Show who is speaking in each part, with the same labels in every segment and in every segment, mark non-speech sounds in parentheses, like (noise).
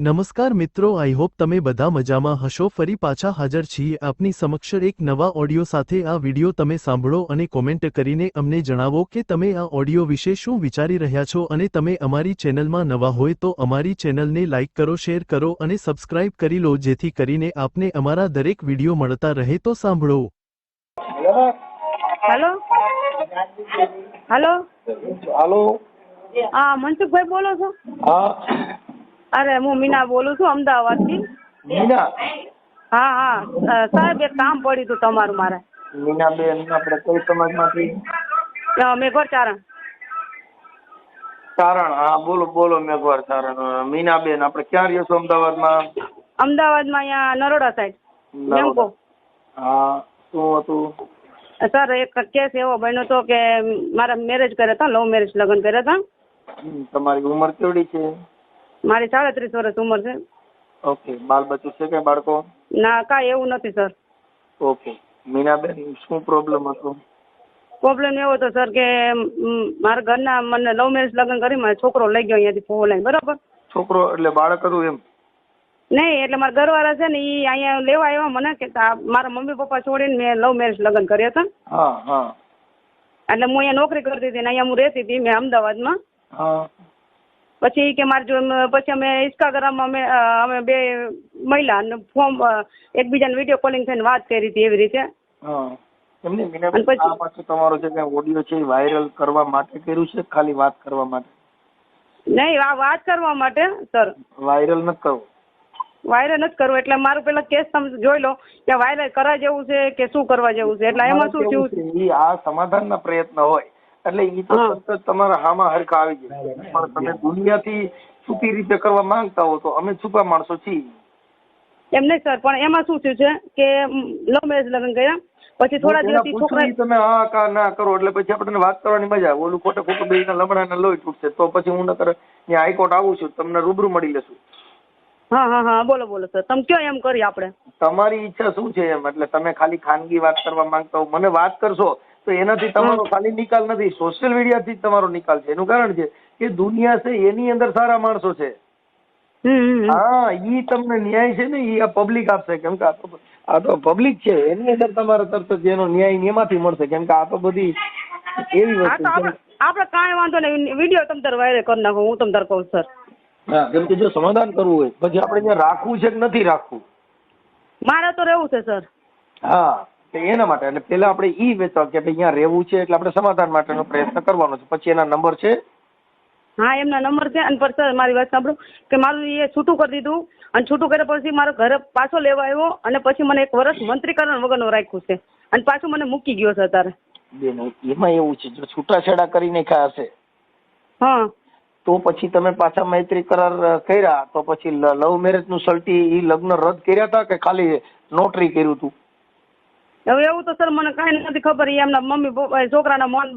Speaker 1: નમસ્કાર મિત્રો I hope તમે બધા મજામાં હશો. ફરી પાછા હાજર છીએ આપની સમક્ષ એક નવા ઓડિયો સાથે. આ વિડિયો તમે સાંભળો અને કોમેન્ટ કરીને અમને જણાવો કે તમે આ ઓડિયો વિશે શું વિચારી રહ્યા છો અને તમે અમારી ચેનલમાં નવા હોય તો અમારી ચેનલને લાઇક કરો શેર કરો અને સબસ્ક્રાઇબ કરી લો જેથી કરીને આપને અમારા દરેક વિડિયો મળતા રહે તો સાંભળો.
Speaker 2: હેલો? હાલો?
Speaker 3: હેલો?
Speaker 2: હા મનસુખભાઈ બોલો છો.
Speaker 3: હા.
Speaker 2: અરે હું મીના બોલું છું અમદાવાદથી.
Speaker 3: મીના?
Speaker 2: હા હા. સાહેબ એક કામ પડ્યું હતું તમારું મારે.
Speaker 3: મીનાબેન આપણે કઈ સમાજમાંથી?
Speaker 2: અ, મેઘોર ચારણ.
Speaker 3: તારણ હા બોલો બોલો મેઘવર ચારણ. મીના બેન આપણે ક્યાં રહ્યો છો અમદાવાદમાં?
Speaker 2: અમદાવાદમાં અહીંયા નરોડા સાઈડ મેમકો
Speaker 3: હા શું હતું?
Speaker 2: સર એક કેસ એવો બન્યો હતો કે મારા મેરેજ કર્યા હતા લવ મેરેજ લગ્ન કર્યા હતા.
Speaker 3: તમારી ઉંમર કેવડી છે?
Speaker 2: મારી સાડત્રીસ વર્ષ ઉંમર છે.
Speaker 3: ઓકે બાલ બચ્ચું છે કે બાળકો?
Speaker 2: ના કાંઈ એવું નથી સર.
Speaker 3: ઓકે મીનાબેન શું પ્રોબ્લેમ હતો?
Speaker 2: પ્રોબ્લેમ એવો હતો સર કે મારા ઘરના મને લવ મેરેજ લગ્ન કરી મારો છોકરો લઈ ગયો અહીંયાથી ફોન લાઈન બરાબર?
Speaker 3: છોકરો એટલે બાળક હતું એમ?
Speaker 2: નહીં એટલે મારા ઘરવાળા છે ને એ અહીંયા લેવા આવ્યા મને કે મારા મમ્મી પપ્પા છોડીને મેં લવ મેરેજ લગ્ન કર્યા હતા.
Speaker 3: હા હા.
Speaker 2: એટલે હું અહીંયા નોકરી કરતી હતી ને અહીંયા હું રહેતી હતી મેં અમદાવાદમાં. પછી કે મારે જો પછી અમે ઇન્સ્ટાગ્રામમાં અમે અમે બે મહિલા અને ફોર્મ એકબીજાને વીડિયો કોલિંગ થઈને વાત કરી હતી એવી રીતે.
Speaker 3: એમને મીનાબેન આ પાછું તમારો જે કઈ ઓડિયો છે એ વાયરલ કરવા માટે કર્યું છે ખાલી વાત કરવા માટે?
Speaker 2: નહીં આ વાત કરવા માટે સર.
Speaker 3: વાયરલ નથી કરવું?
Speaker 2: વાયરલ નથી કરવું એટલે મારું પેલા કેસ તમે જોઈ લો કે વાયરલ કરવા જેવું છે કે શું કરવા જેવું છે? એટલે એમાં શું થયું
Speaker 3: છે, આ સમાધાનના પ્રયત્ન હોય. એટલે એ તો તમારા હામાં હરખા આવી જાય. પણ તમે દુનિયાથી છુપી રીતે કરવા માંગતા હો તો અમે છુપા માણસો છીએ.
Speaker 2: એમ નહીં સર પણ એમાં શું થયું છે કે લવ મેરેજ લગ્ન કર્યા પછી થોડા દિવસથી છોકરા
Speaker 3: તમે હા કા ના કરો એટલે પછી આપણને વાત કરવાની મજા આવે. ઓલું ખોટે ખોટું બે લમડાને લોહી તૂટશે. તો પછી હું નકર ત્યાં હાઈકોર્ટ આવું છું તમને રૂબરૂ મળી લેશું.
Speaker 2: હા હા હા બોલો બોલો સર. તમે કયો એમ કરીએ આપણે?
Speaker 3: તમારી ઈચ્છા શું છે એમ? એટલે તમે ખાલી ખાનગી વાત કરવા માંગતા હો. મને વાત કરશો તો એનાથી તમારો ખાલી નિકાલ નથી સોશિયલ મીડિયાથી જ તમારો નિકાલ છે. એનું કારણ છે કે દુનિયા છે એની અંદર સારા માણસો છે. હા ઈ તમને ન્યાય છે ને ઈ આ પબ્લિક આપશે. કેમ કે આ તો આ તો પબ્લિક છે. એની અંદર તમારે તરત જ એનો ન્યાય એમાંથી મળશે. કેમ કે આ તો બધી એવી વસ્તુ છે.
Speaker 2: આપણે કાંઈ વાંધો નહીં. વીડિયો તમ તાર વાયરલ કરી નાખો હું તમ તાર કહું સર
Speaker 3: હા કેમ કે જો સમાધાન કરવું હોય પછી આપણે ત્યાં રાખવું છે કે નથી રાખવું?
Speaker 2: મારે તો રહેવું છે સર
Speaker 3: હા. એના માટે એટલે પેલા આપણે ઈ વેચવા કે ભાઈ અહીંયા રહેવું છે એટલે આપણે સમાધાન માટેનો પ્રયત્ન કરવાનો છે. પછી એના નંબર છે?
Speaker 2: હા એમના નંબર છે. અને પર સર મારી વાત સાંભળો કે મારું એ છૂટું કરી દીધું. અને છૂટું કર્યા પછી મારો ઘરે પાછો લેવા આવ્યો અને પછી મને એક વર્ષ મંત્રીકરણ વગરનો રાખ્યું છે. અને પાછું મને મૂકી ગયો છે અત્યારે.
Speaker 3: બેન એમાં એવું છે જો છૂટાછેડા કરી નાખ્યા હશે.
Speaker 2: હા.
Speaker 3: તો પછી તમે પાછા મૈત્રી કરાર કર્યા તો પછી લવ મેરેજનું સલ્ટી એ લગ્ન રદ કર્યા હતા કે ખાલી નોટરી કર્યું હતું
Speaker 2: હવે એવું તો સર મને કાંઈ નથી ખબર. એ એમના મમ્મી છોકરાના મોન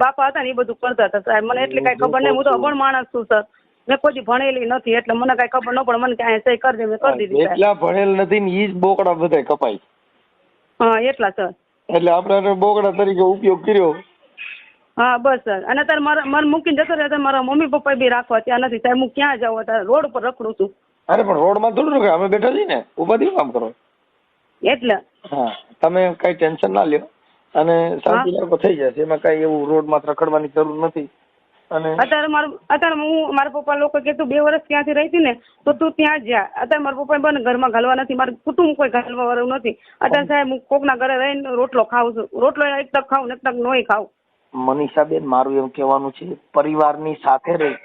Speaker 2: બાપા હતા ને એ બધું કરતા હતા સાહેબ. મને એટલી કાંઈ ખબર નહીં. હું તો અભણ માણસ છું સર. મેં કોઈ ભણેલી નથી એટલે મને કાંઈ ખબર ન પણ મને કાંઈ સહી કરી દે મેં કરી દીધી
Speaker 3: એટલા ભણેલ નથી ને ઈ જ બોકડા બધા કપાય.
Speaker 2: હા એટલા સર.
Speaker 3: એટલે આપણે બોકડા તરીકે ઉપયોગ કર્યો.
Speaker 2: હા બસ સર. અને અત્યારે મારા મને મૂકીને જતો રહે મારા મમ્મી પપ્પા બી રાખવા ત્યાં નથી સાહેબ. હું ક્યાં જાઉં? અત્યારે રોડ ઉપર રખડું છું.
Speaker 3: અરે પણ રોડમાં થોડું અમે બેઠા છીએ ને. ઉપાધિ કામ કરો.
Speaker 2: એટલે.
Speaker 3: હા તમે કઈ ટેન્શન ના લ્યો. અને શાંતિ રાખો થઈ જશે. એમાં કઈ એવું રોડમાં રખડવાની જરૂર નથી. અને
Speaker 2: અત્યારે મારું અત્યારે હું મારા પપ્પા લોકો કે તું બે વર્ષ ત્યાંથી રહી હતી ને તો તું ત્યાં જ જા. અત્યારે મારા પપ્પા બને ઘરમાં ઘાલવા નથી. મારું કુટુંબ કોઈ ઘાલવા વાળું નથી. અત્યારે સાહેબ હું કોકના ઘરે રહીને રોટલો ખાઉં છું. રોટલો એક તક ખાઉં ને એક તક નોય ખાઉં.
Speaker 3: મનીષાબેન મારું એમ કહેવાનું છે પરિવારની સાથે રહી.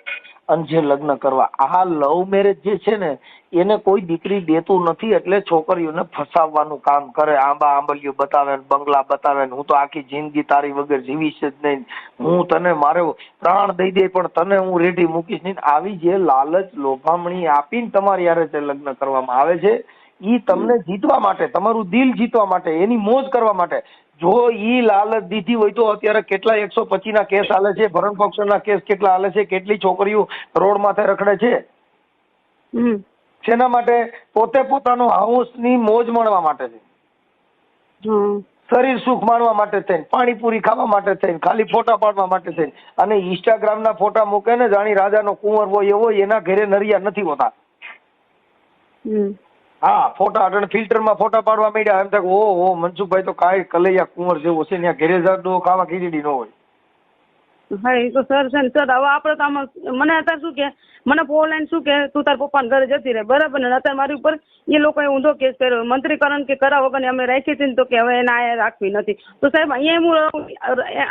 Speaker 3: અને જે લગ્ન કરવા. આ લવ મેરેજ જે છે ને એને કોઈ દીકરી દેતું નથી એટલે છોકરીઓને ફસાવવાનું કામ કરે. આંબા આંબલીઓ બતાવે બંગલા બતાવે હું તો આખી જિંદગી તારી વગર જીવીશ જ નહીં. હું તને મારો પ્રાણ દઈ દે પણ તને હું રેડી મૂકીશ નહીં. આવી જે લાલચ લોભામણી આપીને તમારી યારે તે લગ્ન કરવામાં આવે છે ઈ તમને જીતવા માટે તમારું દિલ જીતવા માટે એની મોજ કરવા માટે જો ઈ લાલચ દીધી હોય તો અત્યારે કેટલા એકસો પચીસ ના કેસ હાલે છે? ભરણ પોષણના કેસ કેટલા હાલે છે? કેટલી છોકરીઓ રોડ માથે રખડે છે? શેના માટે? પોતે પોતાનો હાઉસની મોજ માણવા માટે છે. શરીર સુખ માણવા માટે થઈને પાણીપુરી ખાવા માટે થઈને ખાલી ફોટા પાડવા માટે થઈને અને ઇન્સ્ટાગ્રામ ના ફોટા મૂકે ને જાણી રાજાનો કુંવર હોય એવો એના ઘરે નરિયા નથી હોતા.
Speaker 2: હમ.
Speaker 3: હા, ફોટા અટણ ફિલ્ટરમાં ફોટા પાડવા માંડ્યા. એમ થાય ઓ ઓ મનસુખભાઈ તો કાંઈ કલૈયા કુંવર જેવો છે, ત્યાં ઘેરે જાડો ખાવા ખીચડી ન હોય.
Speaker 2: હા એ તો સર છે ને. સર હવે આપણે તો આમાં મને અત્યારે શું કે મને ઓનલાઈન શું કે તું તાર પપ્પાના ઘરે જતી રહે બરાબર ને? અત્યારે મારી ઉપર એ લોકોએ ઊંધો કેસ કર્યો. મંત્રીકરણ કે કરા વગર અમે રાખી હતી ને તો કે હવે એને અહીંયા રાખવી નથી. તો સાહેબ અહીંયા હું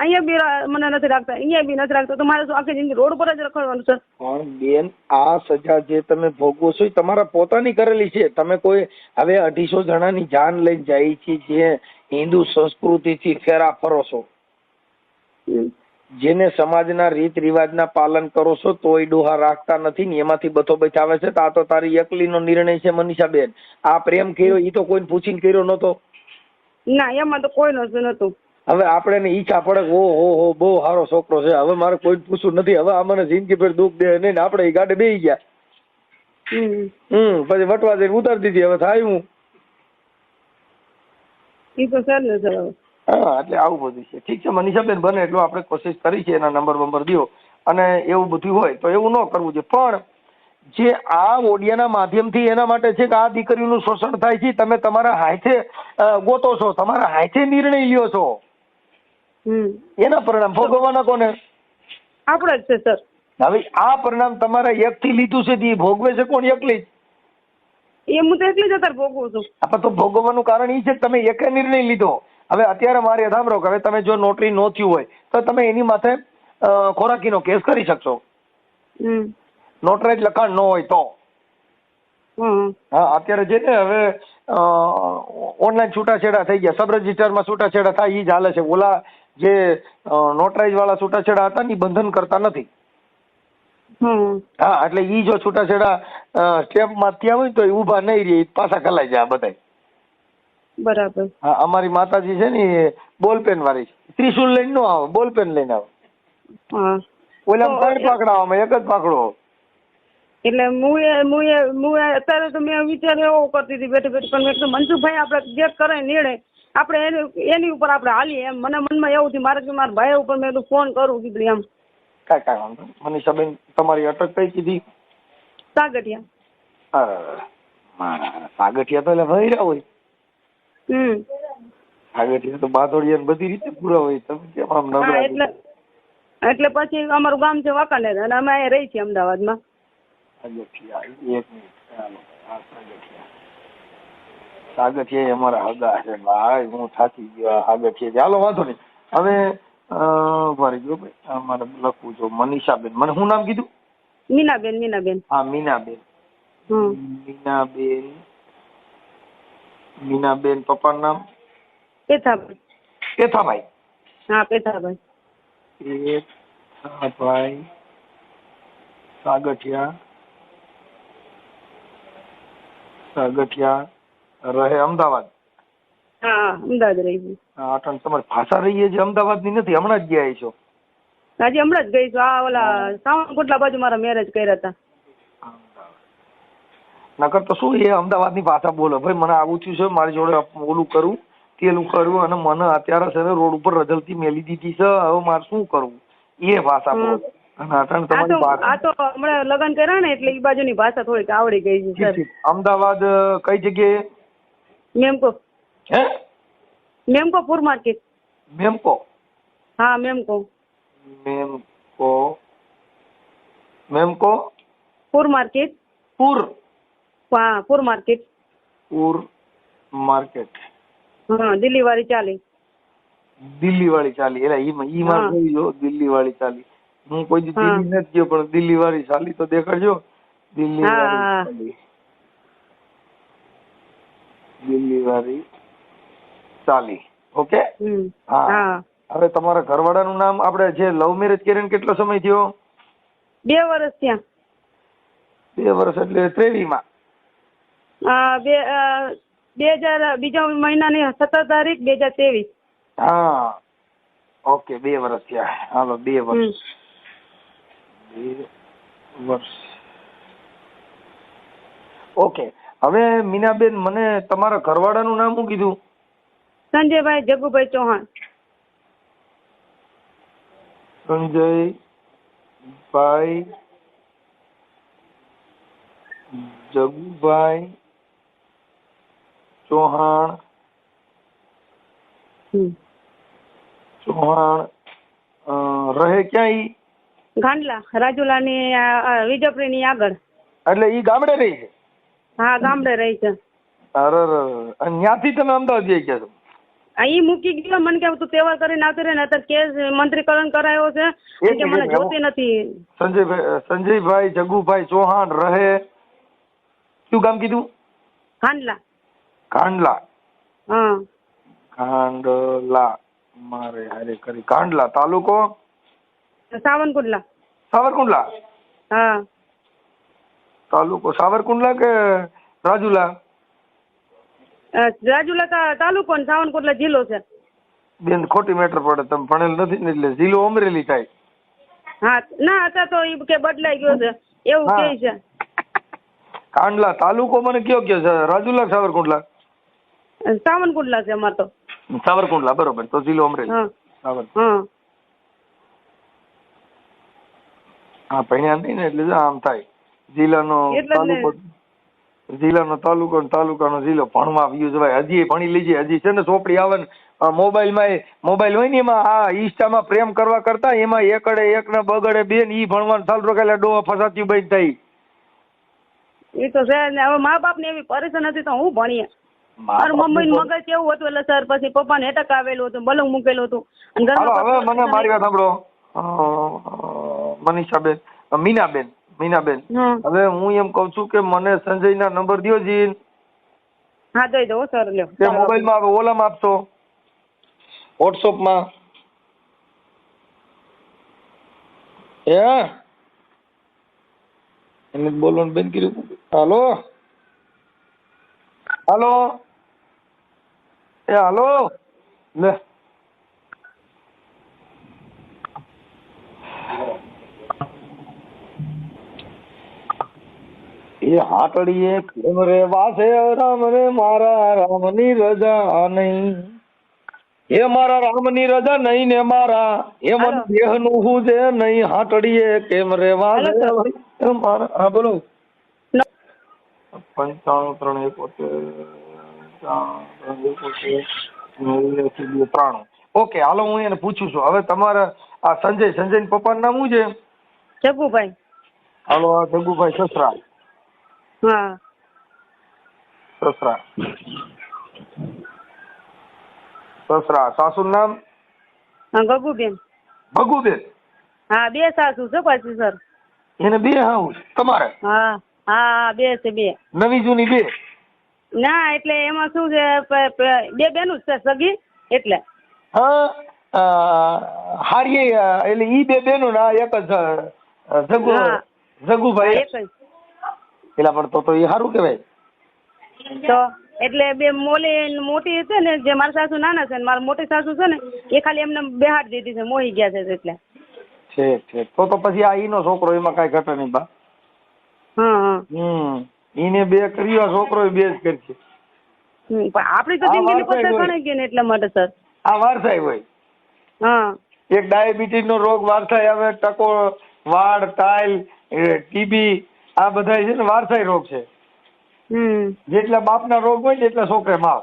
Speaker 2: અહીંયા બી મને નથી રાખતા અહીંયા બી નથી રાખતા. તો મારે શું આખી જિંદગી રોડ પર જ રખડવાનું સર
Speaker 3: પણ બેન આ સજા જે તમે ભોગવો છો એ તમારા પોતાની કરેલી છે. તમે કોઈ હવે અઢીસો જણાની જાન લઈને જાય છે જે હિન્દુ સંસ્કૃતિથી ફેરા ફરો છો. જેને સમાજના રીત રિવાજના પાલન કરો છો તોય ડોહા રાખતા નથી ને એમાંથી બથો બચાવે છે. તો આ તો તારી એકલીનો નિર્ણય છે મનીષાબેન. આ પ્રેમ કર્યો એ તો કોઈને પૂછીને કર્યો નતો
Speaker 2: ના એમાં તો કોઈ નતું નતું
Speaker 3: હવે આપણે એને ઈચ્છા પડે ઓ હો હો બહુ સારો છોકરો છે. હવે મારે કોઈ પૂછવું નથી. હવે આ મને જિંદગી ભર દુઃખ દે નહીં ને આપણે એ ગાડે બેસી ગયા.
Speaker 2: હમ.
Speaker 3: પછી વટવા જઈને ઉતારી દીધી. હવે થાય હું?
Speaker 2: એ તો સર ને સર
Speaker 3: હા એટલે આવું બધું છે. ઠીક છે મનીષાબેન બને એટલું આપણે કોશિશ કરી છે એના નંબર બંબર દો અને એવું બધું હોય તો એવું ન કરવું જોઈએ. પણ જે આ ઓડિયાના માધ્યમથી એના માટે છે કે આ દીકરીનું શોષણ થાય છે તમે તમારા હાથે ગોતો છો તમારા હાથે નિર્ણય લ્યો છો. એના પરિણામ ભોગવવાના કોને?
Speaker 2: આપણે જ છે સર.
Speaker 3: હવે આ પરિણામ તમારા એકથી લીધું છે તે ભોગવે છે કોણ એકલી? જ?
Speaker 2: એ હું તો એકલી જ અત્યારે ભોગવું છું.
Speaker 3: આપણે તો ભોગવવાનું કારણ એ છે કે તમે એકે નિર્ણય લીધો. હવે અત્યારે મારે રોક હવે તમે જો નોટરી નો થયું હોય તો તમે એની માથે ખોરાકીનો કેસ કરી શકશો. નોટરાઇઝ લખાણ ન હોય તો. હા અત્યારે જે ને હવે ઓનલાઈન છૂટાછેડા થઈ ગયા. સબ રજિસ્ટરમાં છૂટાછેડા થાય એ જ હાલે છે. ઓલા જે નોટરાઇઝ વાળા છૂટાછેડા હતા ને બંધન કરતા નથી. હા એટલે ઈ જો છૂટાછેડા સ્ટેપમાં ત્યાં હોય તો એ ઊભા નહીં રહે પાછા ખલાઈ જાય બધાય.
Speaker 2: બરાબર.
Speaker 3: હા અમારી માતાજી છે ને બોલપેન વાળી છે. ત્રિશુલ લઈને નો આવે બોલપેન લઈને આવે.
Speaker 2: હા.
Speaker 3: ઓલા ત્રણ પાકડાવામાં એક જ પાકડો
Speaker 2: એટલે હું મુએ હું હું અત્યારે તો મેં વિચાર એવો કરતી હતી બેઠી બેઠી પણ મેં કીધું મનસુખભાઈ આપણે જે કરે નિર્ણય આપણે એની એની ઉપર આપણે હાલીએ. એમ મને મનમાં એવું થયું મારે કે મારા ભાઈ ઉપર મેં ફોન કરું કીધું એમ.
Speaker 3: કાંઈ કાંઈ વાંધો. મનીષાબેન તમારી અટક કઈ કીધી?
Speaker 2: સાગઠિયા.
Speaker 3: સાગઠિયા તો એટલે ભર્યા હોય.
Speaker 2: હમ.
Speaker 3: સાગઠિયા તો બાંધોડિયા બધી રીતે પૂરા હોય. તમે કેમ આમ નબળા
Speaker 2: એટલે એટલે પછી અમારું ગામ છે વાંકાનેર અને અમે અહીંયા રહી છીએ અમદાવાદમાં.
Speaker 3: સાગઠિયા અમારા હગા છે. ભાઈ હું થાકી ગયો સાગઠિયા ચાલો વાંધો નહીં. હવે મારે જો ભાઈ. મારે લખવું જો મનીષાબેન. મને શું નામ કીધું?
Speaker 2: મીનાબેન મીનાબેન.
Speaker 3: હા મીનાબેન. મીનાબેન મીનાબેન પપ્પાનું નામ?
Speaker 2: પેથાભાઈ.
Speaker 3: કેથાભાઈ
Speaker 2: હા પેથાભાઈ.
Speaker 3: ભાઈ સાગઠિયા. સાગઠિયા રહે અમદાવાદ?
Speaker 2: હા હા અમદાવાદ રહી
Speaker 3: અટણ તમારી ભાષા રહીએ છે અમદાવાદની નથી હમણાં જ ગયા છો
Speaker 2: હાજી હમણાં જ ગઈ છું. આ ઓલા સાવણકોટલા બાજુ મારા મેરેજ કર્યા હતા.
Speaker 3: નકર તો શું એ અમદાવાદની ભાષા બોલો? ભાઈ મને આવું થયું છે મારી જોડે ઓલું કરું તેલું કરવું અને મને અત્યારે છે ને રોડ ઉપર રજલતી મેલી દીધી છે હવે મારે શું કરવું? એ ભાષા બોલે.
Speaker 2: લગ્ન કર્યા ને એટલે એ બાજુની ભાષા થોડીક આવડી ગઈ છે
Speaker 3: ઠીક
Speaker 2: સર
Speaker 3: ઠીક. અમદાવાદ કઈ જગ્યાએ?
Speaker 2: મેમકો.
Speaker 3: હે?
Speaker 2: મેમકો પૂર માર્કેટ.
Speaker 3: મેમકો?
Speaker 2: હા મેમકો.
Speaker 3: મેમકો. મેમકો?
Speaker 2: પૂર માર્કેટ.
Speaker 3: પુર.
Speaker 2: હા પૂર માર્કેટ.
Speaker 3: પુર માર્કેટ.
Speaker 2: હા દિલ્હી વાળી ચાલી.
Speaker 3: દિલ્હી વાળી ચાલી. એટલે ઈ ઈ
Speaker 2: માં.
Speaker 3: જોઈ જો દિલ્હી વાળી ચાલી. હું કોઈ દી દિલ્હી નથી ગયો પણ દિલ્હી વાળી ચાલી તો દેખાડજો. દિલ્હી વાળી ચાલી. દિલ્હી વાળી ચાલી. ઓકે? હા. હવે તમારા ઘરવાળાનું નામ આપણે જે લવ મેરેજ કરીને કેટલો સમય થયો?
Speaker 2: બે વર્ષ ત્યાં
Speaker 3: બે વર્ષ એટલે ત્રેવીસમાં
Speaker 2: આ બે બે હજાર બીજા મહિનાની સત્તર તારીખ બે હજાર ત્રેવીસ.
Speaker 3: હા. ઓકે બે વર્ષ થયા. હાલો બે વર્ષ. બે વર્ષ. ઓકે. હવે મીનાબેન મને તમારા ઘરવાળાનું નામ શું કીધું?
Speaker 2: સંજયભાઈ જગુભાઈ ચૌહાણ.
Speaker 3: સંજયભાઈ જગુભાઈ ચૌહાણ. ચૌહાણ રહે ક્યાં ઈ
Speaker 2: ગાંડલા વિજયપુરી ની આગળ.
Speaker 3: એટલે ઈ ગામડે રહી છે?
Speaker 2: હા ગામડે રહી છે.
Speaker 3: અરે ત્યાંથી તમે અમદાવાદ જઈ ગયા છો?
Speaker 2: ઈ મૂકી ગયો મને કે તું તહેવાર કરીને આવતી રહે ને અત્યારે કેસ મંત્રીકરણ કરાયો છે. કે મને જોતી નથી.
Speaker 3: સંજયભાઈ સંજયભાઈ જગુભાઈ ચૌહાણ રહે. શું ગામ કીધું?
Speaker 2: ગાંડલા.
Speaker 3: કાંડલા.
Speaker 2: હા.
Speaker 3: કાંડલા. મારે હારે કરી કાંડલા. તાલુકો?
Speaker 2: સાવનકુંડલા
Speaker 3: સાવરકુંડલા.
Speaker 2: હા.
Speaker 3: તાલુકો સાવરકુંડલા કે રાજુલા?
Speaker 2: રાજુલા તાલુકો ને સાવરકુંડલા જિલ્લો છે.
Speaker 3: બેન ખોટી મેટર પડે. તમે ભણેલ નથી ને એટલે જિલ્લો અમરેલી થાય.
Speaker 2: હા ના અત્યારે તો ઈ કે બદલાઈ ગયો છે. એવું
Speaker 3: કહે
Speaker 2: કે છે.
Speaker 3: કાંડલા તાલુકો મને કયો કયો છે? રાજુલા કે સાવરકુંડલા
Speaker 2: છે અમાર તો.
Speaker 3: સાવરકુંડલા બરોબર તો જિલ્લો અમરેલી.
Speaker 2: હા.
Speaker 3: સાવર.
Speaker 2: હા.
Speaker 3: હા ભણ્યા નહીં ને એટલે આમ થાય. જિલ્લાનો તાલુકો જિલ્લાનો તાલુકો તાલુકાનો જિલ્લો ભણવા વ્યૂ જવાય હજી ભણી લીજે. હજી છે ને ચોપડી આવે ને મોબાઈલમાં મોબાઈલ હોય ને એમાં આ ઈષ્ટામાં પ્રેમ કરવા કરતા એમાં એકડે એક ને બગડે બે ને ઈ ભણવાનું ચાલુ રખાયેલા ડોહા ફસાતી બંધ થઈ.
Speaker 2: એ તો છે ને. હવે મા બાપ ને એવી પરેશાન હતી તો હું ભણીએ. મારું મમ્મી મગજ કેવું હતું? એટલે સર પછી પપ્પા ને એટક આવેલું હતું બલંગ મૂકેલું હતું. અને
Speaker 3: હાલો હવે મને મારી વાત સાંભળો. મનીષાબેન મીનાબેન મીનાબેન. હવે હું એમ કઉ છું કે મને સંજય ના નંબર દો જી
Speaker 2: હા દઈ દો સર લ્યો.
Speaker 3: તે મોબાઈલમાં ઓલા ઓલામાં આપશો. વોટ્સઅપમાં હે? એને બોલવાનું બંધ કર્યું. હાલો? હાલો એ હાલો લે એ હાટડીએ કેમ રે વાસે? રામ રે મારા રામની રજા નહીં. એ મારા રામની રજા નહીં ને મારા. એ મન
Speaker 2: દેહ
Speaker 3: દેહનું હું છે નહીં. હાટડીએ કેમ રે વાસે? મારા હા બોલો.
Speaker 2: ન-
Speaker 3: પંચાણું ત્રણ એકોતેર ત્રણ ઓકે હાલો હું એને પૂછું છું. હવે તમારા આ સંજય સંજય પપ્પાનું નામ શું છે?
Speaker 2: જગુભાઈ.
Speaker 3: હાલો જગુભાઈ સસરા.
Speaker 2: હા.
Speaker 3: સસરા. સસરા સાસુ નામ?
Speaker 2: ગગુબેન.
Speaker 3: ભગુબેન
Speaker 2: હા બે સાસુ છે પાછી સર.
Speaker 3: એને બે હાઉસ તમારે?
Speaker 2: હા. હા બે છે બે.
Speaker 3: નવી જૂની બે?
Speaker 2: ના એટલે એમાં શું છે બે બેનું જ છે સગી એટલે.
Speaker 3: હા હારીએ એટલે ઈ બે બેનું ના એક જ જગુ જગુભાઈ પેલા પણ તો તો એ સારું કહેવાય.
Speaker 2: તો એટલે બે મોલી મોટી છે ને જે મારા સાસુ નાના છે ને મારા મોટી સાસુ છે ને એ ખાલી એમને બેહાડ દીધી છે મોહી ગયા છે એટલે.
Speaker 3: ઠીક ઠીક. તો તો પછી આ ઈનો છોકરો એમાં કાંઈ ઘટે નહીં બા. હમ. એને બે કર્યું આ છોકરો બે જ કરશે
Speaker 2: પણ આપણી તો જિંદગી
Speaker 3: પોતે.
Speaker 2: ગણાઈ ગઈ ને એટલા માટે સર.
Speaker 3: આ વારસાઈ હોય.
Speaker 2: હા.
Speaker 3: એક ડાયાબિટીસ નો રોગ વારસાઈ આવે ટકો વાળ ટાઈલ ટીબી આ બધા છે ને વારસાઈ રોગ છે.
Speaker 2: હમ.
Speaker 3: જેટલા બાપના રોગ હોય ને એટલા છોકરે માવ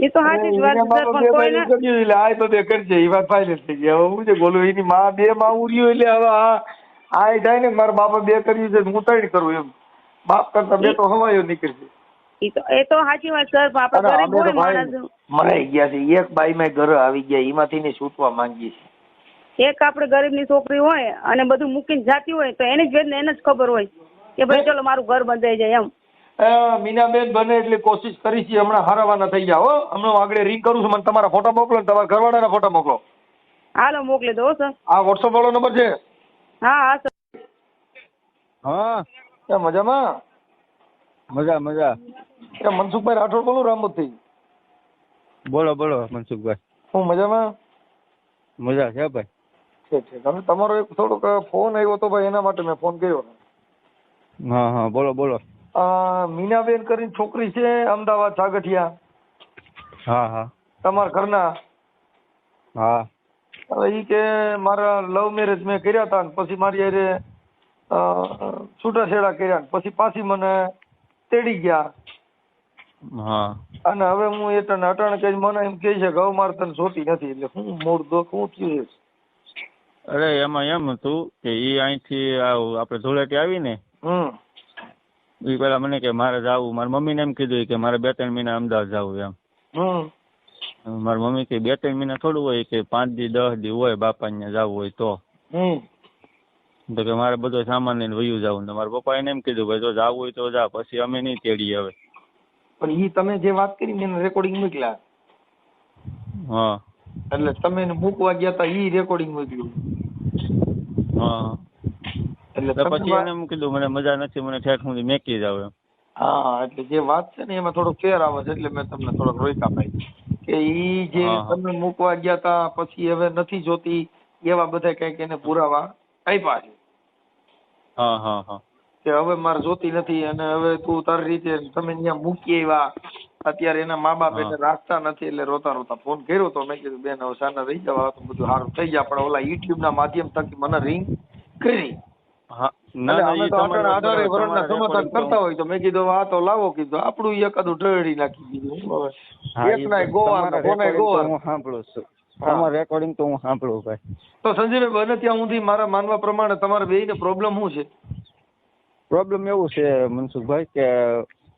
Speaker 2: એ તો હાજી વાત સર પણ કોઈને
Speaker 3: કર્યું એટલે આ તો બે કરજે એ વાત ફાઇનલ થઈ ગઈ. હવે હું છે બોલું એની માં બે માં ઉર્યું એટલે હવે આ આ એ થાય ને મારા બાપા બે કર્યું છે હું ત્રણ કરું એમ. બાપ કરતા બે તો હવાયો નીકળશે
Speaker 2: એ તો સાચી વાત સર પણ ગરીબ હોય માણસ.
Speaker 3: મરાઈ ગયા છે. એક બાઈ માં ઘરે આવી ગયા એમાંથી ને છૂટવા માંગીએ છીએ
Speaker 2: એક આપણે ગરીબની છોકરી હોય અને બધું મૂકીને જાતી હોય તો એની જ વેદના એને જ ખબર હોય કે ભાઈ ચલો મારું ઘર બંધાઈ જાય એમ.
Speaker 3: મીનાબેન બને એટલી કોશિશ કરી છે હમણાં હારાવાના થઈ ગયા હો. હમણાં આગળ રિંગ કરું છું મને તમારા ફોટા મોકલો તમારા ઘરવાળાના ફોટા મોકલો.
Speaker 2: હાલો મોકલી દો સર
Speaker 3: આ વોટ્સઅપ વાળો નંબર છે?
Speaker 2: હા હા
Speaker 4: હા?
Speaker 3: એ મજામાં?
Speaker 4: મજા મજા.
Speaker 3: એ મનસુખભાઈ રાઠોડ બોલું રામોદથી.
Speaker 4: બોલો બોલો મનસુખભાઈ.
Speaker 3: હું મજામાં?
Speaker 4: મજા છે ભાઈ.
Speaker 3: ઠીક ઠીક હવે તમારો એક થોડોક ફોન આવ્યો હતો ભાઈ એના માટે મેં ફોન કર્યો.
Speaker 4: હા હા બોલો બોલો.
Speaker 3: અ, મીનાબેન કરીને છોકરી છે અમદાવાદ સાગઠિયા
Speaker 4: હા હા.
Speaker 3: તમારા ઘરના?
Speaker 4: હા.
Speaker 3: હવે ઈ કે મારા લવ મેરેજ મેં કર્યા હતા ને પછી મારી હારે અ, છૂટાછેડા કર્યા ને પછી પાછી મને તેડી ગયા.
Speaker 4: હા.
Speaker 3: અને હવે હું એ તને અટાણે કઈ મને એમ કહે છે કે હવે મારે તને જોતી નથી એટલે હું મૂળ દુઃખ હું થયું
Speaker 4: અરે એમાં એમ હતું કે ઈ અહીંથી આપણે ધૂળેટી આવીને
Speaker 3: હમ.
Speaker 4: ઈ પેલા મને કે મારે જવું. મારી મમ્મીને એમ કીધું કે મારે બે ત્રણ મહિના અમદાવાદ જવું એમ.
Speaker 3: હમ.
Speaker 4: મારી મમ્મી કે બે ત્રણ મહિના થોડું હોય કે પાંચ દી દસ દી હોય બાપા ત્યાં જવું હોય તો. તો કે મારે બધો સામાન લઈને વયું જવું. તો મારા પપ્પા એને એમ કીધું ભાઈ જો જવું હોય તો જા પછી અમે નહીં તેડીએ હવે.
Speaker 3: પણ ઈ તમે જે વાત કરી મેં રેકોર્ડિંગ મોકલ્યા
Speaker 4: હા.
Speaker 3: એટલે તમે એને મૂકવા ગયા તા ઈ રેકોર્ડિંગ મોકલ્યું
Speaker 4: હા.
Speaker 3: એટલે
Speaker 4: પછી એને એમ કીધું મને મજા નથી મને ઠેઠ સુધી મેકી જાવ એમ
Speaker 3: હા એટલે જે વાત છે ને એમાં થોડો ફેર આવે છે એટલે મેં તમને થોડોક રોક્યા ભાઈ. કે ઈ જે. તમે મૂકવા ગયા તા પછી હવે નથી જોતી એવા બધા કંઈક એને પુરાવા આપ્યા છે.
Speaker 4: હા હા હા.
Speaker 3: કે હવે મારે જોતી નથી અને હવે તું તારી રીતે તમે ત્યાં મૂકી આવ્યા. અત્યારે એના મા બાપ એને રાખતા નથી એટલે રોતા રોતા ફોન કર્યો તો મેં કીધું બેન હવે સાના રહી જવા તો બધું સારું થઈ જાય. પણ ઓલા યુટ્યુબ ના માધ્યમ થકી મને રિંગ કરી.
Speaker 4: હા ના ના
Speaker 3: સમાધાન કરતા હોય તો મેં કીધું આ તો લાવો કીધું આપણું એકાદું ઢળી નાખી દીધું એક નાય
Speaker 4: તો
Speaker 3: ગોવાર કોને
Speaker 4: recording હું સાંભળું છું. તમારું રેકોર્ડિંગ તો હું સાંભળું ભાઈ.
Speaker 3: તો સંજયભાઈ બને ત્યાં સુધી મારા માનવા પ્રમાણે તમારે બેયને પ્રોબ્લેમ શું છે?
Speaker 4: પ્રોબ્લેમ એવું છે મનસુખભાઈ કે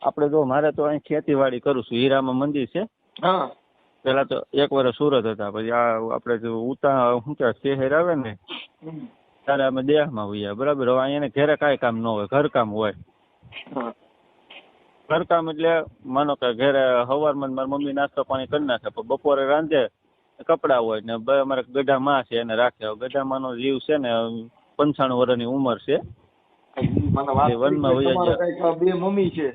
Speaker 4: આપણે જો મારે તો અહીં ખેતીવાડી કરું છું હીરામાં મંદિર છે.
Speaker 3: હા.
Speaker 4: પેલા તો એક વર્ષ સુરત હતા પછી આ આપણે જો ઉતા શું શહેર આવે ને. ત્યારે અમે દેહમાં હોઈએ બરાબર? હવે અહીંયા ઘરે કાંઈ કામ ન હોય ઘરકામ હોય.
Speaker 3: ઘર
Speaker 4: ઘરકામ એટલે માનો કે ઘરે સવારમાં મારી મમ્મી નાસ્તો પાણી કરી નાખે પણ બપોરે રાંધે કપડા હોય ને અમારે ગઢા માં છે એને રાખે. ગઢા માનો જીવ છે ને પંચાણું વર્ષની ઉંમર છે. વનમાં
Speaker 3: કાંઈક બે મમ્મી છે?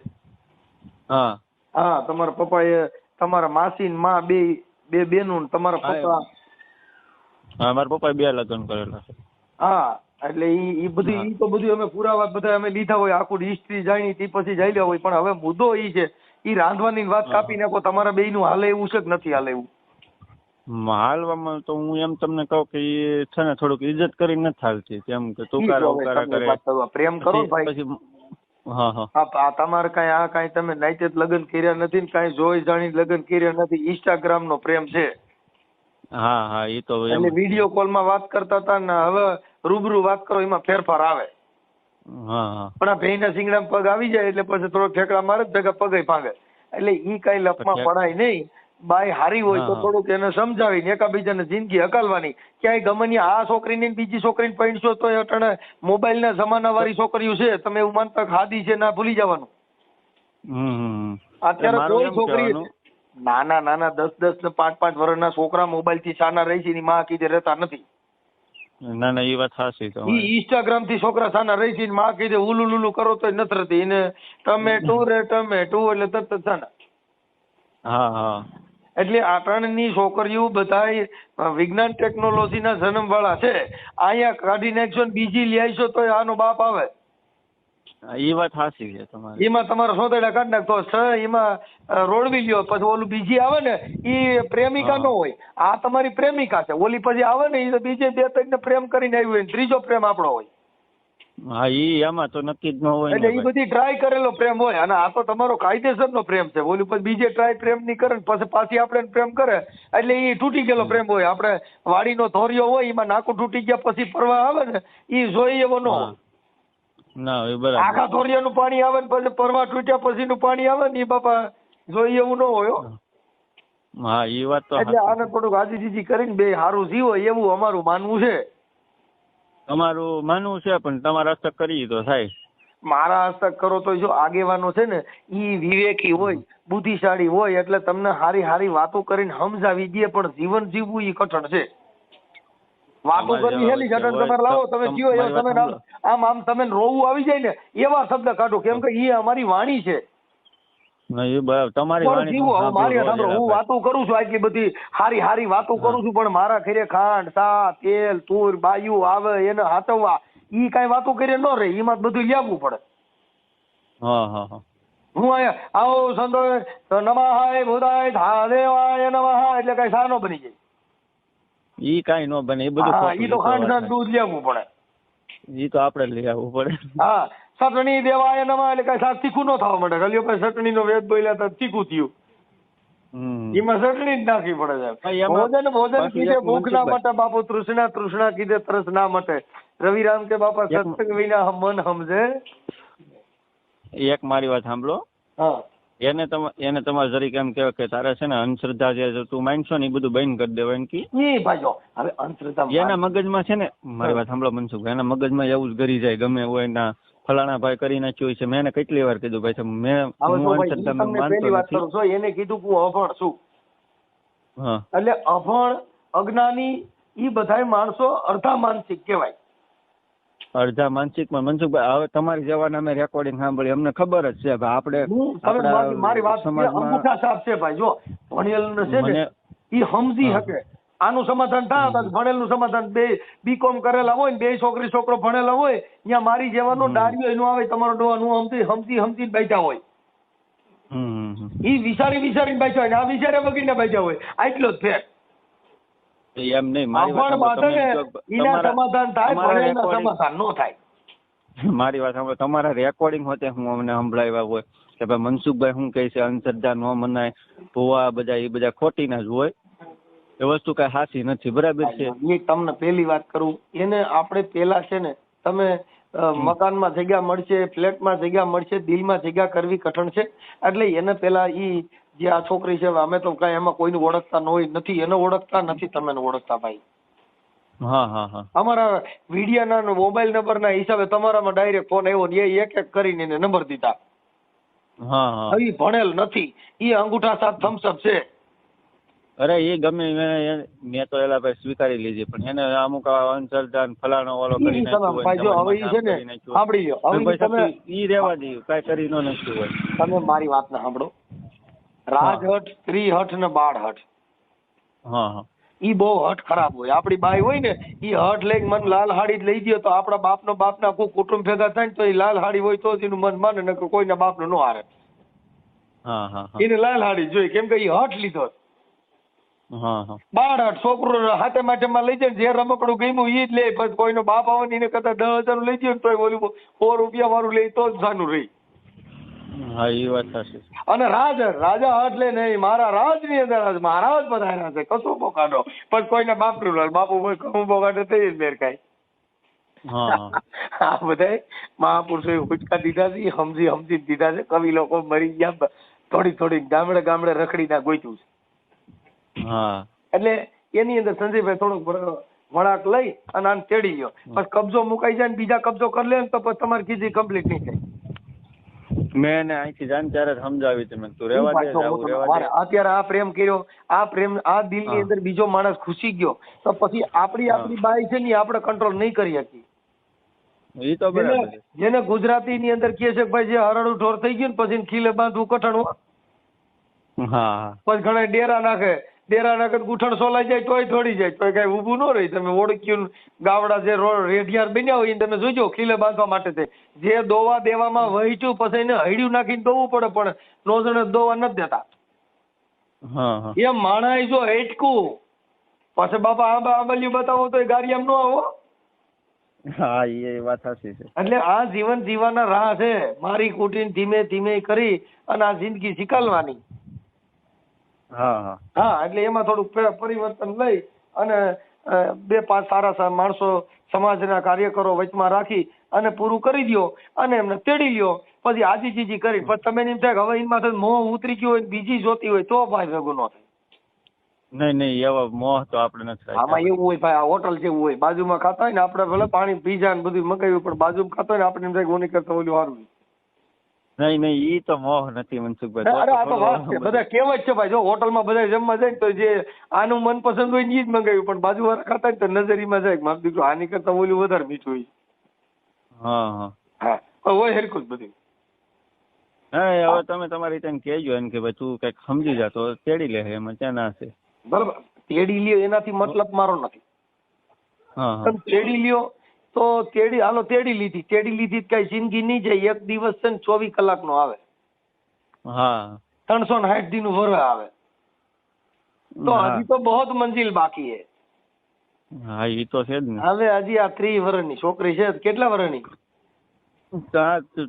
Speaker 4: હા.
Speaker 3: હા તમારા પપ્પા એ તમારા માસી ને માં બે બે બેનું ને તમારા પપ્પા
Speaker 4: હા મારા પપ્પાએ બે લગ્ન કરેલા છે.
Speaker 3: હા એટલે ઈ ઈ બધું ઈ તો બધું અમે પુરાવા બધા અમે લીધા હોય. આખું હિસ્ટ્રી જાણી તી પછી જાણ્યા હોય. પણ હવે મુદ્દો ઈ છે ઈ રાંધવાની વાત. કાપી નાખો તમારા બેયનું હાલે એવું છે કે નથી હાલે એવું?
Speaker 4: હાલવામાં તો હું એમ તમને કહું કે એ છે ને થોડુંક ઇજ્જત કરીને નથી હાલતી. તેમ કે તુકારા ઉકારા કરે.
Speaker 3: પ્રેમ કરો ભાઈ.
Speaker 4: પછી હા હા.
Speaker 3: તમારે કઈ આ કઈ તમે નાઈતે જ લગ્ન કર્યા નથી ને કઈ જોઈ જાણી લગ્ન કર્યા નથી. ઇન્સ્ટાગ્રામ નો પ્રેમ છે.
Speaker 4: હા હા એ તો
Speaker 3: એટલે વીડિયો કોલમાં વાત કરતા હતા ને હવે રૂબરૂ વાત કરો એમાં ફેરફાર આવે. પણ આ ભેંના શિંગડામાં પગ આવી જાય એટલે પછી થોડો ઠેકડા મારે ભેગા પગે ભાંગે. એટલે ઈ કઈ લપમાં પડાય નહીં. બાય હારી હોય તો થોડુંક એને સમજાવીને એકાબીજાને જિંદગી હકાલવાની. ક્યાંય ગમનની આ છોકરીને ને બીજી છોકરીને પૈણશો તો અટાણે મોબાઈલ ના જમાના વાળી છોકરીઓ છે. તમે એવું માનતા હાદી છે ના ભૂલી જવાનું. અત્યારે કોઈ છોકરી નાના નાના દસ દસ ને પાંચ પાંચ વર્ષના છોકરા મોબાઈલથી સાના રહી છે એની માં કીધે રહેતા નથી.
Speaker 4: ના ના એ વાત સાચી
Speaker 3: ઈ ઇન્સ્ટાગ્રામથી છોકરા સાના રહી છે માં કહી દે ઉલુ લુલુ કરો તો નથી રહેતી એને ટમેટુ રે ટમેટુ એટલે તરત સાના.
Speaker 4: હા હા.
Speaker 3: એટલે આટણની છોકરીઓ બધા વિજ્ઞાન ટેકનોલોજી ના જન્મ વાળા છે. અહીંયા કાઢી નાખશો ને બીજી લઈ આવશો તો આનો બાપ આવે.
Speaker 4: એ વાત સાચી છે તમારી.
Speaker 3: એમાં તમારો સોતેડા કાઢ નાખતો એમાં રોડવી લ્યો પછી ઓલું બીજી આવે ને એ પ્રેમિકા નો હોય. આ તમારી પ્રેમિકા છે. ઓલી પછી આવે ને એ બીજે બે ને પ્રેમ કરીને આવી હોય ત્રીજો પ્રેમ આપણો હોય.
Speaker 4: હા ઈ એમાં તો નક્કી જ ન હોય
Speaker 3: એટલે એ બધી ટ્રાય કરેલો પ્રેમ હોય. અને આ તો તમારો કાયદેસર નો પ્રેમ છે. ઓલી પછી બીજે ટ્રાય પ્રેમની કરે ને પછી પાછી આપણે પ્રેમ કરે એટલે એ તૂટી ગયેલો પ્રેમ હોય. આપણે વાડીનો ધોરિયો હોય એમાં નાકું તૂટી ગયા પછી પરવા આવે ને એ જોઈ એવો ન હોય.
Speaker 4: ના એ
Speaker 3: આખા
Speaker 4: બરાબર
Speaker 3: ધોરિયાનું પાણી આવે ને પછી પરવા તૂટ્યા પછીનું પાણી આવે ને એ બાપા જોઈ એવું ન હોય હા.
Speaker 4: એ વાત તો
Speaker 3: એટલે આને થોડુંક આજીજીજી કરીને બે સારું જીવો એવું અમારું માનવું છે.
Speaker 4: તમારું માનવું છે પણ તમારા હસ્તક કરી તો થાય.
Speaker 3: મારા હસ્તક કરો તો જો આગેવાનો છે ને ઈ વિવેકી હોય બુદ્ધિશાળી હોય એટલે તમને હારી હારી વાતો કરીને સમજાવી દે પણ જીવન જીવવું ઈ કઠણ છે. વાતો કરવી હેલી ઘટન
Speaker 4: હોય
Speaker 3: લાવો તમે
Speaker 4: કયો
Speaker 3: જીવો તમે આમ આમ તમે રોવું આવી જાય ને એવા શબ્દ કાઢો કેમ કે એ અમારી વાણી છે.
Speaker 4: તમારી વાણી
Speaker 3: મારી
Speaker 4: સાંભળું
Speaker 3: હું વાતો કરું છું આટલી બધી હારી હારી વાતો કરું છું પણ મારા ઘરે ખાંડ સા તેલ તુર બાયુ આવે એને હાથવવા ઈ કઈ વાતો કરે ન રહે એમાં બધું લેવું પડે.
Speaker 4: હા હા હા.
Speaker 3: હું અહીંયા આવો સંતો નમઃ ભૂતાય ધાદેવાય નમઃ એટલે કઈ સાનો બની જાય.
Speaker 4: ઈ કઈ ન બને એ બધું
Speaker 3: હા ઈ તો ખાંડ ખાંડ દૂધ લેવું પડે.
Speaker 4: ઈ તો આપણે લઈ આવવું પડે.
Speaker 3: હા ચટણી દેવા આયા એટલે કઈ સાત તીખું ન થવા માંડે. ખાલી ભાઈ ચટણી નો વેદ બોલ્યા તો તીખું થયું. એમાં ચટણી જ નાખવી પડે
Speaker 4: સાહેબ.
Speaker 3: ભોજન ભોજન કીધે ભૂખ ના માટે બાપુ તૃષ્ણા તૃષ્ણા કીધે તરસ ના મટે. રવિરામ કે બાપા સત્સંગ વિના મન સમજે
Speaker 4: એક મારી વાત સાંભળો.
Speaker 3: હા.
Speaker 4: એને તમે એને તમારે જરીક એમ કહેવાય કે તારે છે ને અંધશ્રદ્ધા જે તું માનશો ને એ બધું બંધ કરી દેવાય કે કી?
Speaker 3: એ ભાઈ હવે અંધશ્રદ્ધા
Speaker 4: એના મગજમાં છે ને મારી વાત સાંભળો મનસુખ એના મગજમાં એવું જ ગરી જાય ગમે હોય એના ફલાણા ભાઈ કરી નાખ્યું છે મેં એને કેટલી વાર કીધું ભાઈ મેં હું અંધશ્રદ્ધા માનતો નથી.
Speaker 3: કરું એને કીધું હું અભણ છું
Speaker 4: હા.
Speaker 3: એટલે અભણ અજ્ઞાની એ બધાય માણસો અર્ધા માનસિક કહેવાય.
Speaker 4: અડધા માનસિકમાં. મનસુખભાઈ હવે તમારી જવાના અમે રેકોર્ડિંગ સાંભળી. અમને ખબર જ છે ભાઈ આપણે
Speaker 3: મારી- વાત અંગૂઠા સાફ છે ભાઈ. જો ભણેલ છે ને એ સમજી શકે. આનું સમાધાન થાય ભણેલનું સમાધાન બે બીકોમ કરેલા હોય ને બે છોકરી છોકરો ભણેલા હોય ત્યાં મારી જેવાનો. ડાળીઓ એનું આવે તમારો ડોવાનું સમજી સમજી સમજી બેઠા હોય. ઈ વિચારી વિચારીને બેઠા હોય ને આ વિચારે વગીને બેઠા હોય. આટલો જ ફેર.
Speaker 4: એમ નહીં મારી વાત
Speaker 3: સમાધાન થાય સમાધાન નો થાય.
Speaker 4: મારી વાત સાંભળો તમારા રેકોર્ડિંગ હોતે હું અમને સંભળાવ્યા હોય કે ભાઈ મનસુખભાઈ શું કહે છે અંધશ્રદ્ધા ન મનાય ભુવા બધા એ બધા ખોટીના જ હોય એ વસ્તુ કઈ હાસી નથી બરાબર છે?
Speaker 3: એ તમને પેલી વાત કરું એને આપણે પેલા છે ને તમે મકાનમાં જગ્યા મળશે ફ્લેટમાં જગ્યા મળશે દિલમાં જગ્યા કરવી કઠણ છે એટલે એને પેલા ઈ જે આ છોકરી છે અમે તો કઈ એમાં કોઈને ઓળખતા ન હોય નથી એને ઓળખતા નથી તમે ઓળખતા ભાઈ.
Speaker 4: હા હા હા.
Speaker 3: અમારા વીડિયાના મોબાઈલ નંબરના હિસાબે તમારામાં ડાયરેક્ટ ફોન આવ્યો ને એ એક એક કરીને એને નંબર દીધા. હવે ભણેલ નથી એ અંગૂઠા સાત થમ્સઅપ છે.
Speaker 4: અરે એ ગમે મેં તો એલા ભાઈ સ્વીકારી લીધી પણ એને અમુક આ અંધશ્રદ્ધા ને ફલાણો વાળો કરી નાખ્યું
Speaker 3: હવે ઈ છે ને. સાંભળી લો હવે તમે
Speaker 4: ઈ રેવા દઈએ કાઈ કરી નો નથી હોય.
Speaker 3: તમે મારી વાત ના સાંભળો. રાજહટ સ્ત્રી હઠ ને બાળ હઠ
Speaker 4: હા.
Speaker 3: ઈ બહુ હઠ ખરાબ હોય. આપણી બાઈ હોય ને ઈ હઠ લઈને મન લાલ હાડી જ લઈ ગયો તો આપણા બાપનો બાપના કોઈ કુટુંબ ભેગા થાય ને તો એ લાલ હાડી હોય તો જ એનું મન માને નકર કોઈના બાપનો નો હારે.
Speaker 4: હા હા હા.
Speaker 3: એને લાલ હાડી જોઈ કેમ કે ઈ હઠ લીધો બાળ હઠ છોકરો હાથે માટેમાં લઈ જાય ને જે રમકડું ગમ્યું ઈ જ લે. પછી કોઈનો બાપ આવે ને એને કદાચ દસ હજાર લઈ ગયો ને તો ઓલું સો રૂપિયા વાળું લે તો જ સાનું રહી.
Speaker 4: હા એ વાત સાચી
Speaker 3: અને રાજ રાજા એટલે નહીં મારા રાજની અંદર આજ મારા જ બધા છે. કશું બોકાડો પણ કોઈને બાપનું લાલ બાપુ કોઈ કશું બોકાડે થઈ જ મેર
Speaker 4: હા. (laughs)
Speaker 3: આ બધાય મહાપુરુષોએ હુચકા દીધા છે સમજી સમજી દીધા છે. કવિ લોકો મરી ગયા થોડી થોડી ગામડે ગામડે રખડી ના ગોચ્યું છે.
Speaker 4: હા.
Speaker 3: એટલે એની અંદર સંજયભાઈ થોડુંક વળાક લઈ અને આને તેડી ગયો પછી કબજો મુકાઈ જાય ને બીજા કબજો કરી લે ને તો પછી તમારી કીધી કમ્પ્લીટ નહીં થાય.
Speaker 4: મેં એને અહીંથી જાણ ત્યારે સમજાવી હતી. મેં તું રેવા દે આવું
Speaker 3: હું
Speaker 4: દે.
Speaker 3: અત્યારે આ પ્રેમ કર્યો. આ પ્રેમ આ દિલની. અંદર બીજો માણસ ખુશી ગયો. તો પછી આપણી આપણી બાઈ છે ને આપણે કંટ્રોલ નહીં કરી શકી
Speaker 4: એ તો બરાબર
Speaker 3: જેને ગુજરાતી ની અંદર કહે છે કે ભાઈ જે હરડું ઢોર થઈ ગયું ને પછી ખીલે બાંધવું કઠણ
Speaker 4: હા
Speaker 3: પછી ઘણા ડેરા નાખે. તો ગુઠણ સોલાઈ જાય તોય થોડી જાય તોય કઈ ઊભું ન રહી. તમે ઓળખ્યું ગાવડા જે રેઢિયાર બન્યા હોય તમે જોજો ખીલે બાંધવા માટે છે જે દોવા દેવામાં વહીચ્યું પછી એને હૈડ્યું નાખીને દોવું પડે પણ નો જણે દોવા નથી દેતા. એ માણાય જો હેટકું પછી બાપા આંબા આંબલિયું બતાવો તો ગાડી આમ ન આવો.
Speaker 4: હા એ વાત સાચી છે.
Speaker 3: એટલે આ જીવન જીવવાના રાહ છે. મારી કુટીને ધીમે ધીમે કરી અને આ જિંદગી શીખલવાની
Speaker 4: હા હા.
Speaker 3: એટલે એમાં થોડુંક પરિવર્તન લઈ અને બે પાંચ સારા માણસો સમાજના કાર્યકરો વચમાં રાખી અને પૂરું કરી દ્યો અને એમને તેડી લ્યો. પછી આજી જીજી કરી પછી તમે એમ થાય કે હવે એમાં મોહ ઉતરી ગયો હોય બીજી જોતી હોય તો ભાઈ ભેગું ન થાય.
Speaker 4: નહીં નહીં એવા મોહ તો આપણે નથી
Speaker 3: આમાં એવું હોય ભાઈ આ હોટલ જેવું હોય. બાજુમાં ખાતા હોય ને આપણે ભલે પાણી પીજા ને બધું મગાવ્યું પણ બાજુમાં ખાતા હોય ને આપણે એમ થાય કે ઓની કરતા ઓલું સારું
Speaker 4: નહીં નહીં ઈ તો મોહ નથી મનસુખભાઈ
Speaker 3: અરે આ તો વાત છે. બધા. કહેવત છે ભાઈ જો હોટલમાં બધા જમવા જાય ને તો જે આનું મનપસંદ હોય ને ઈ જ મંગાવ્યું પણ બાજુવાળા ખાતા હોય ને તો નજરીમાં જાય માફ મારું દીકરો આની કરતા ઓલું વધારે મીઠું હોય.
Speaker 4: હા હા.
Speaker 3: હા હોય હરખું જ બધું.
Speaker 4: હા હવે તમે તમારી રીતે એને કહેજો એમ કે ભાઈ તું કંઈક સમજી જા તો તેડી લે એમાં ત્યાં ના છે.
Speaker 3: બરાબર. તેડી લ્યો એનાથી મતલબ મારો નથી. તમે તેડી લ્યો તો તેડી હાલો તેડી લીધી. તેડી લીધી કઈ જિંદગી નહીં જાય. એક દિવસ છે ને ચોવીસ કલાકનો આવે.
Speaker 4: હા.
Speaker 3: ત્રણસો ને સાઠ દિનનું વરહ આવે. તો. હજી તો બહુ મંજિલ બાકી હે
Speaker 4: હા એ તો છે જ ને.
Speaker 3: હવે હજી આ ત્રી વર્ષની છોકરી છે કેટલા વર્ષની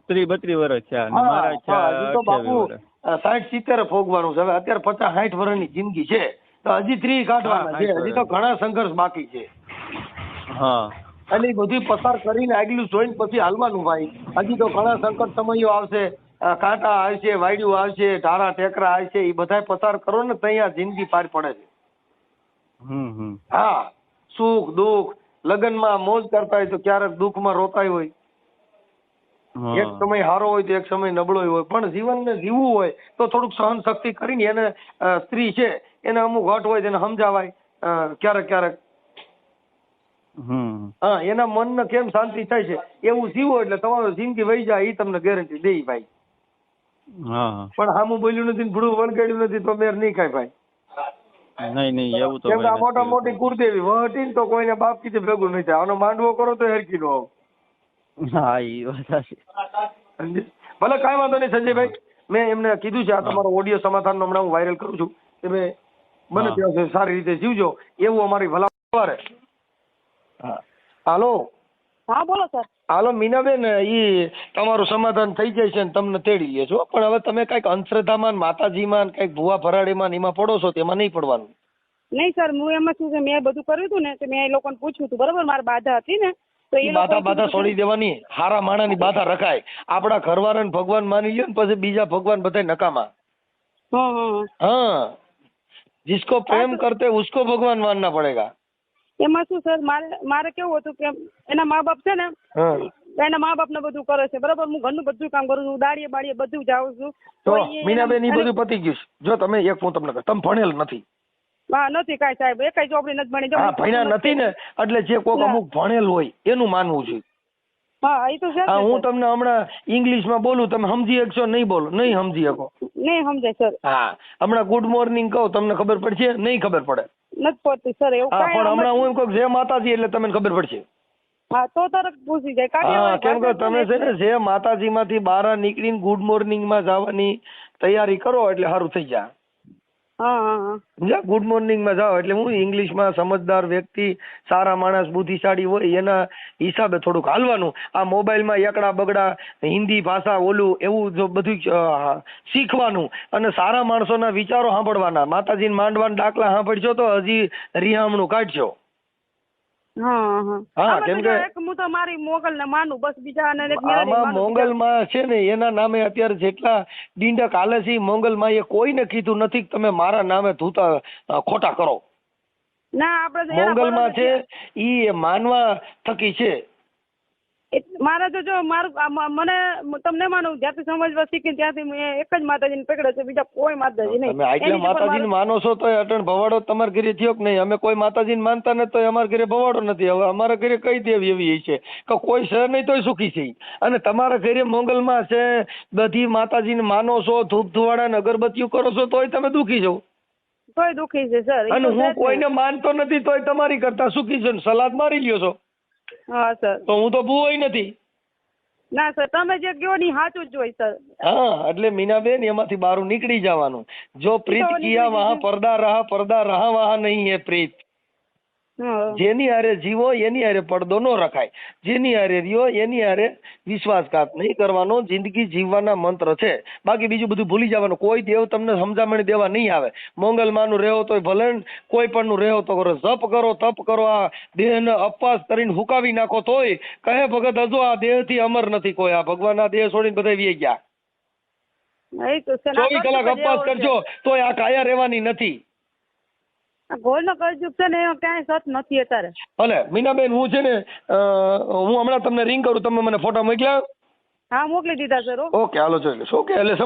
Speaker 4: ત્રી બત્રી વર્ષ છે. મારા છે
Speaker 3: તો બાપુ સાઠ સિત્તેર ભોગવાનું છે. હવે અત્યારે પચાસ સાઠ વર્ષની જિંદગી છે. તો હજી ત્રી કાઢવાના છે. હજી તો ઘણા સંઘર્ષ બાકી છે.
Speaker 4: હા.
Speaker 3: અને એ બધું પસાર કરીને આગલું જોઈને પછી હાલવાનું ભાઈ હજી તો ઘણા સંકટ સમયો આવશે કાંટા આવશે વાયડું આવશે ઢાળા ટેકરા આવશે એ બધા પસાર કરો ને ત્યાં જિંદગી પાર પડે છે. હા સુખ દુઃખ લગ્નમાં મોજ કરતા હોય તો ક્યારેક દુઃખમાં રોતાય હોય. એક સમય સારો હોય તો એક સમય નબળો હોય. પણ જીવનને જીવવું હોય તો થોડુંક સહન શક્તિ કરીને એને સ્ત્રી છે એને અમુક હટ હોય તેને સમજાવાય ક્યારેક ક્યારેક. હા એના મનને કેમ શાંતિ થાય છે? એવું જીવો એટલે તમારો જિંદગી વહી જાય એ તમને ગેરંટી દે ભાઈ. પણ હામું બોલ્યું નથી ભૂડું વણગાડ્યું નથી તો મેર નહીં ખાય ભાઈ.
Speaker 4: નહીં નહીં એવું તો
Speaker 3: કેમ આ મોટા મોટી કુરદેવી વહટી ને તો કોઈને બાપ કીધે ભેગું નહીં થાય. આનો માંડવો કરો તો હેરકી નો
Speaker 4: હા એ વાત.
Speaker 3: ભલે કાંઈ વાંધો નહીં સંજયભાઈ મેં એમને કીધું છે આ તમારો ઓડિયો સમાધાનનો હમણાં હું વાયરલ કરું છું કે મને બને ત્યાં સારી રીતે જીવજો એવું અમારી ભલા સવારે હાલો
Speaker 2: હા બોલો સર
Speaker 3: હાલો મીનાબેન ઈ તમારું સમાધાન થઈ જાય છે ને તમને તેડી લે છો પણ હવે તમે કઈક અંધશ્રદ્ધામાં ને માતાજીમાં ને કઈક ભુવા ભરાડીમાં ને એમાં પડો છો તેમાં નહીં પડવાનું
Speaker 2: નહીં સર હું એમાં શું છે મેં બધું કર્યું હતું ને તો મેં એ લોકોને પૂછ્યું હતું બરોબર મારી બાધા હતી ને તો
Speaker 3: ઈ
Speaker 2: એ
Speaker 3: બાધા
Speaker 2: લોકોએ
Speaker 3: બાધા
Speaker 2: કીધું
Speaker 3: છોડી દેવાની હારા માણાની બાધા રખાય આપડા ઘરવાળાને ભગવાન માની લ્યો ને પછી બીજા ભગવાન બધા નકામા
Speaker 2: હા હા
Speaker 3: हाँ जिसको प्रेम करते उसको भगवान मानना पड़ेगा
Speaker 2: એમાં શું સર? મારે મારે કેવું હતું કે એના મા બાપ છે ને એના મા બાપ ને બધું કરે છે બરોબર? હું ઘરનું બધું કામ કરું છું દાડીએ બાડીએ બધું જાઉં છું.
Speaker 3: તો મીનાબેન ઈ બધું પતી ગયું છે. જો તમે એક હું તમને કહું, તમે ભણેલ નથી.
Speaker 2: હા નથી કાંઈ સાહેબ. એકાઈ કઈ ચોપડી નથી ભણી. જો
Speaker 3: હા ભણ્યા નથી ને એટલે જે
Speaker 2: ના.
Speaker 3: અમુક ભણેલ હોય એનું માનવું જોઈએ.
Speaker 2: હા એ તો છે જ
Speaker 3: હા તમને હમણાં ઇંગ્લિશમાં બોલું તમે સમજી શકશો નહીં બોલો નહીં સમજી શકો.
Speaker 2: નહીં સમજાય સર.
Speaker 3: હા હમણાં ગુડ મોર્નિંગ કહું તમને ખબર પડશે? નહીં ખબર પડે.
Speaker 2: નથી પડતી સર એવું
Speaker 3: હા પણ હમણાં હું એમ કહું જય માતાજી એટલે તમને ખબર પડશે.
Speaker 2: હા તો તરત પૂછી જાય
Speaker 3: હા કેમ કે તમે છે ને જે માતાજીમાંથી બહાર નીકળીને ગુડ મોર્નિંગમાં જવાની તૈયારી કરો એટલે સારું થઈ જાય. સમજ્યા ગુડ મોર્નિંગમાં જાઓ. એટલે હું ઇંગ્લિશમાં સમજદાર વ્યક્તિ, સારા માણસ, બુદ્ધિશાળી હોય, એના હિસાબે થોડુંક હાલવાનું. આ મોબાઈલમાં એકડા બગડા, હિન્દી ભાષા, ઓલું, એવું જો બધું શીખવાનું. અને સારા માણસોના વિચારો સાંભળવાના. માતાજીને માંડવાના દાખલા સાંભળશો તો હજી રિહામણું કાઢશો
Speaker 2: હા
Speaker 3: કેમ કે-
Speaker 2: હું તો મારી મોગલ ને માનું બસ બીજા ને એક મેળવી
Speaker 3: આમાં
Speaker 2: માનું.
Speaker 3: મોંગલમાં છે ને એના નામે અત્યારે જેટલા ડીંડક હાલે છે ઈ મોંગલમાં એ કોઈને કીધું નથી કે તમે મારા નામે ધૂતા ખોટા કરો.
Speaker 2: ના આપણે
Speaker 3: મોગલ
Speaker 2: માં
Speaker 3: છે ઈ માનવા થકી છે.
Speaker 2: મારે તો જો મારું મને તમને માનું જ્યાંથી સમજવા શીખી ત્યાંથી મેં એક જ માતાજીને પકડ્યો છે બીજા કોઈ માતાજી નહીં.
Speaker 3: તમે આટલા માતાજીને માનો છો તો અટણ ભવાડો તમારા ઘરે થયો કે નહીં? અમે કોઈ માતાજીને માનતા નથી તો અમારા ઘરે ભવાડો નથી. હવે અમારા ઘરે કઈ દેવી એવી છે? કે કોઈ છે નહીં તોય સુખી છે. અને તમારા ઘરે મોંગલમાં છે બધી માતાજીને માનો છો ધૂપ ધુવાડા ને અગરબત્તીઓ કરો છો તોય તમે દુખી છો?
Speaker 2: તોય દુખી છે સર.
Speaker 3: અને હું કોઈને માનતો નથી તોય તમારી કરતા સુખી છે સલાદ મારી લ્યો છો?
Speaker 2: હા સર.
Speaker 3: તો હું તો ભૂવોય નથી.
Speaker 2: ના સર તમે જે કહો ને સાચું જ હોય સર.
Speaker 3: હા એટલે મીનાબેન એમાંથી બહાર નીકળી જવાનું. જો પ્રીત કિયા વહા
Speaker 2: પરદા
Speaker 3: પડદા રહા પરદા રહા વહા નહીં હે પ્રીત. જેની હારે જીવો એની હારે પડદો ન રખાય. જેની હારે રહ્યો એની હારે વિશ્વાસઘાત નહીં કરવાનો. જિંદગી જીવવાના મંત્ર છે. બાકી બીજું બધું ભૂલી જવાનું. કોઈ દેવ તમને સમજામણી દેવા નહીં આવે. મોંગલમાનું રહેવો તો ભલે કોઈ પણ નું રહેવો તો કરો. જપ કરો તપ કરો. આ દેહને અપવાસ કરીને હુકાવી નાખો તોય કહે ભગત હજુ આ દેહથી અમર નથી કોઈ. આ ભગવાન આ દેહ છોડીને બધા વી ગયા.
Speaker 2: ને
Speaker 3: ચોવીસ કલાક અપવાસ કરજો તોય આ કાયા રહેવાની નથી.
Speaker 2: આ કળજુગ છે ને એમાં ક્યાંય સત નથી અત્યારે.
Speaker 3: ભલે મીનાબેન હું છે ને હું હમણાં તમને રિંગ કરું તમે મને ફોટા મોકલ્યા?
Speaker 2: હા મોકલી દીધા સર
Speaker 3: ઓકે હાલો જોઈ લઈશ ઓકે એટલે